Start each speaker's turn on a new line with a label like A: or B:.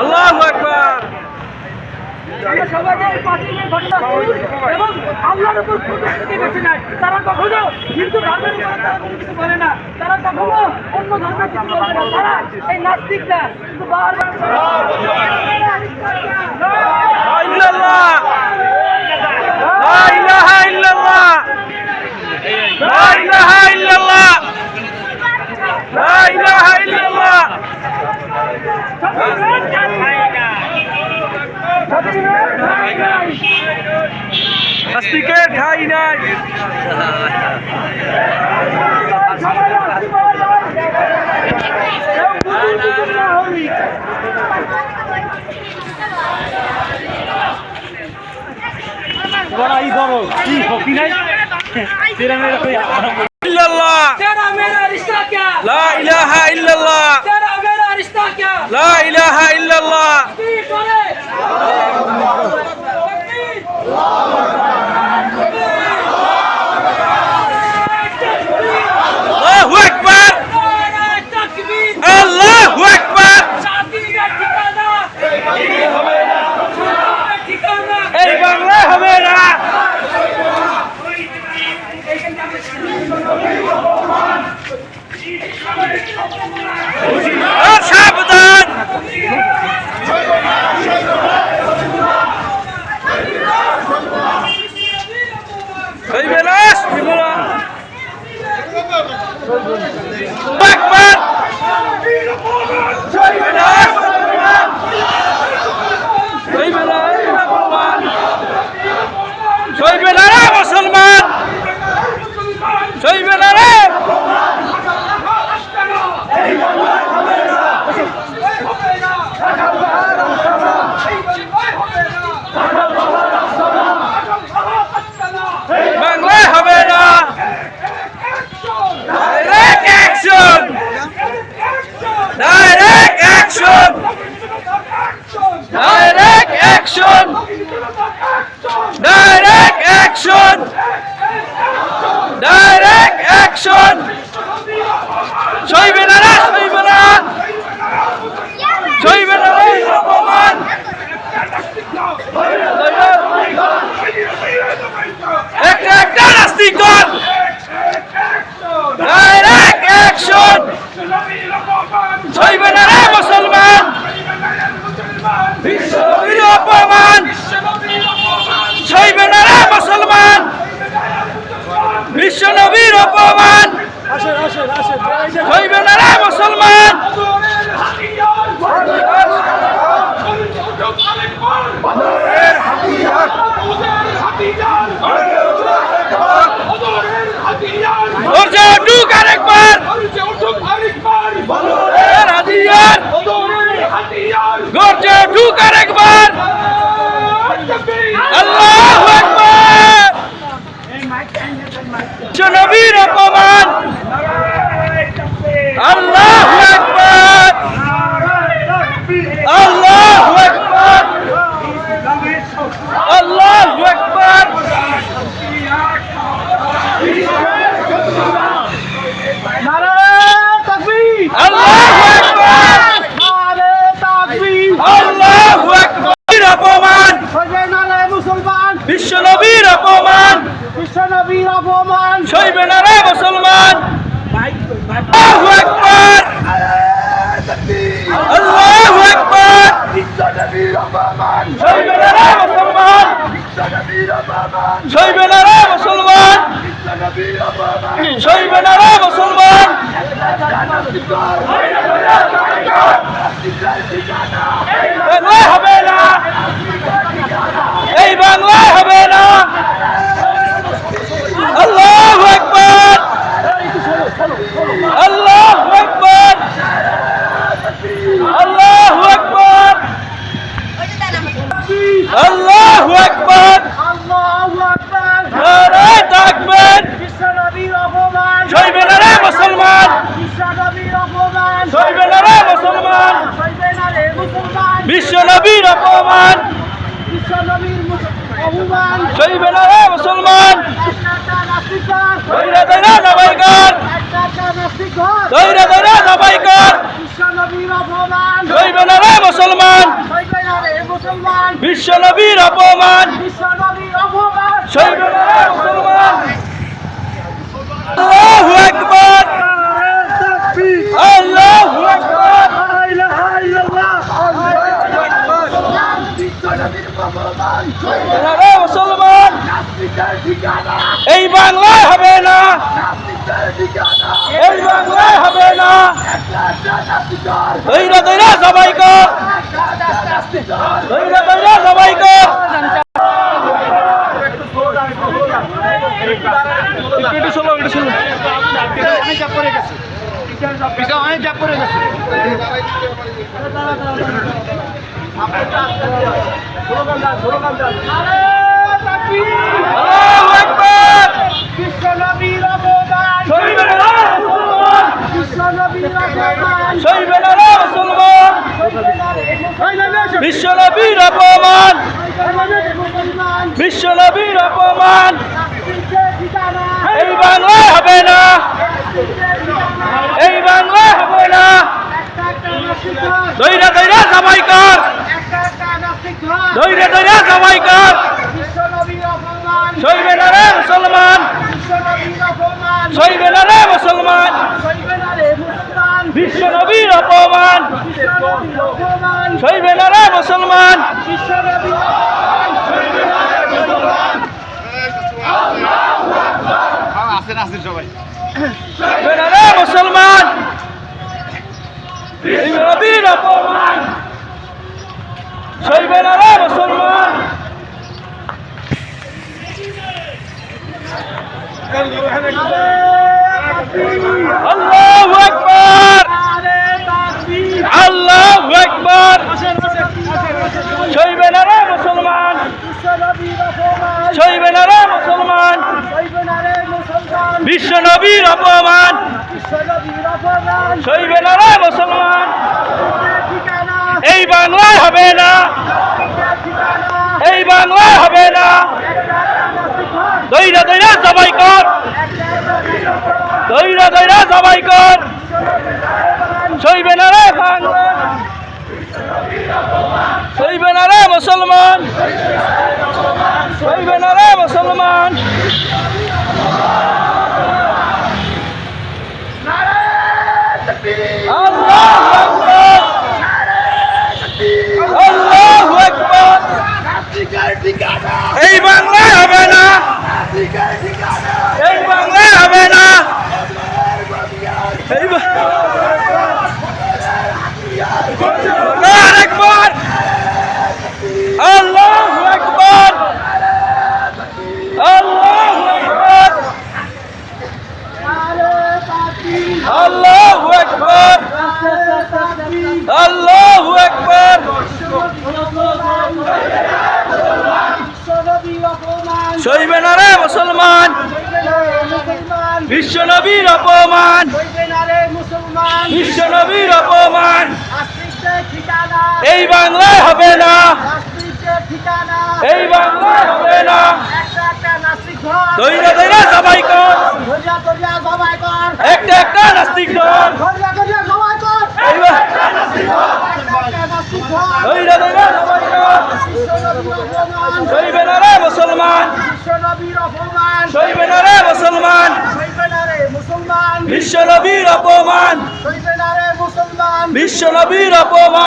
A: আল্লাহু আকবার।
B: আমরা সবাইকে এই পাঁচই মে ঘটনা এবং আল্লাহর উপর প্রতিশ্রুতি বেছে নেয় তারা কখনো হিন্দু ধর্মের উপর তারা কোনো কিছু বলে না। তারা কখনো অন্য ধর্মের কিছু বলে না। তারা এই নাস্তিকরা কিন্তু বারবার
A: أستيكيت هاي ناي لا إله إلا الله لا إله إلا الله لا إله إلا الله 冲来。direct action direct action direct action সইবে না সইবে না সইবে না রে অপমান একটা একটা নাস্তিক দল ডাইরেক্ট অ্যাকশন সইবে না রে মুসলমান বিশ্বনবীর অপমান সইবে না রে মুসলমান বিশ্বনবীর অপমান সইবে না রে মুসলমান ধৈর্য উঠুক আরেকবার এর হাতিয়ার ধৈর্য উঠুক আরেকবার আল্লাহু আকবার। বিশ্বনবীর অপমান। আল্লাহু আকবার আল্লাহু আকবার আল্লাহু আকবার আল্লাহু আকবার আল্লাহু আকবার অপমান
C: মুসলমান
A: বিশ্বনবীর অপমান
C: বিশ্বনবীর অপমান
A: সইবে না রে মুসলমান আল্লাহু আকবার আল্লাহু আকবার সইবে না রে মুসলমান সইবে না রে মুসলমান সইবে না রে মুসলমান এই বাংলায় হবে না আল্লাহু আকবার আল্লাহু আকবার আল্লাহু আকবার আল্লাহু আকবার
C: আল্লাহু আকবার
A: নারে তাকবীর
C: বিশ্বনবীর অপমান
A: সইবে না রে মুসলমান
C: বিশ্বনবীর অপমান
A: সইবে না রে মুসলমান
C: সইবে না রে মুসলমান
A: বিশ্বনবীর অপমান
C: বিশ্বনবীর মুস- অপমান
A: সইবে না মুসলমান। দৈরা দৈরা সবাই কর। দৈরা দৈরা সবাই কর।
C: বিশ্বনবীর
A: না মুসলমান।
C: মুসলমান।
A: বিশ্ব নবীর অপমান
C: বিশ্ব নবীর অপমান
A: সইবে না রে মুসলমান আল্লাহু আকবার আল্লাহু আকবার সইবে না রে মুসলমান এই বাংলায় হবে না। এই বাংলায় হবে না। দৈরা দৈরা সবাই কর দৈরা দৈরা সবাই কর একটু শোনো একটু শোনো আল্লাহু আকবার
C: বিশ্ব নবীর অপমান
A: সইবে না রে মুসলমান
C: বিশ্ব নবীর অপমান
A: সইবে না রে মুসলমান! বিশ্ব নবীর অপমান! এই বাংলায় হবে না! এই বাংলায় হবে না! দৈরা দৈরা সবাই কর দৈরা দৈরা সবাই কর
C: বিশ্ব নবীর অপমান
A: সইবে না রে মুসলমান
C: বিশ্ব নবীর অপমান
A: সইবে না রে মুসলমান
C: সইবে না রে মুসলমান
A: বিশ্ব নবীর অপমান সইবে না রে মুসলমান
C: আসেন আসেন অপমান
A: সইবে না রে মুসলমান এই নবীর অপমান সইবে না রে মুসলমান আল্লাহু আকবার
C: আরে তাকবীর
A: আল্লাহু আকবার সইবে না মুসলমান। সইবে না রে মুসলমান। বিশ্ব নবীর অপমান। সইবে না মুসলমান। এই বাংলায় হবে না। এই বাংলায় হবে না। দৈরা দৈরা সবাই কর। দৈরা দৈরা সবাই কর। সইবে না রে বাংলা। সইবে না রে মুসলমান। সইবে না রে মুসলমান। এই বাংলায় হবে না এই বাংলায় হবে না এই বা- আল্লাহু আকবার আল্লাহু আকবার আল্লাহু আকবার
C: আরে তাকবীর
A: আল্লাহু আকবার। আল্লাহু আকবার। সইবে না রে মুসলমান। বিশ্ব নবীর অপমান। বিশ্ব নবীর অপমান। এই বাংলায় হবে না। এই বাংলায় হবে না। দৈরা দৈরা সবাই কর।
C: ধরিয়া ধরিয়া সবাই কর।
A: একটা একটা নাস্তিক দল
C: ধরিয়া ধরিয়া সবাই কর।
A: এই বা-
C: একটা একটা নাস্তিক ঘর
A: দৈরা দৈরা সবাই কর সইবে না রে মুসলমান।
C: বিশ্ব নবীর অপমান।
A: সইবে না রে মুসলমান। বিশ্ব নবীর অপমান বিশ্ব নবীর অপমান।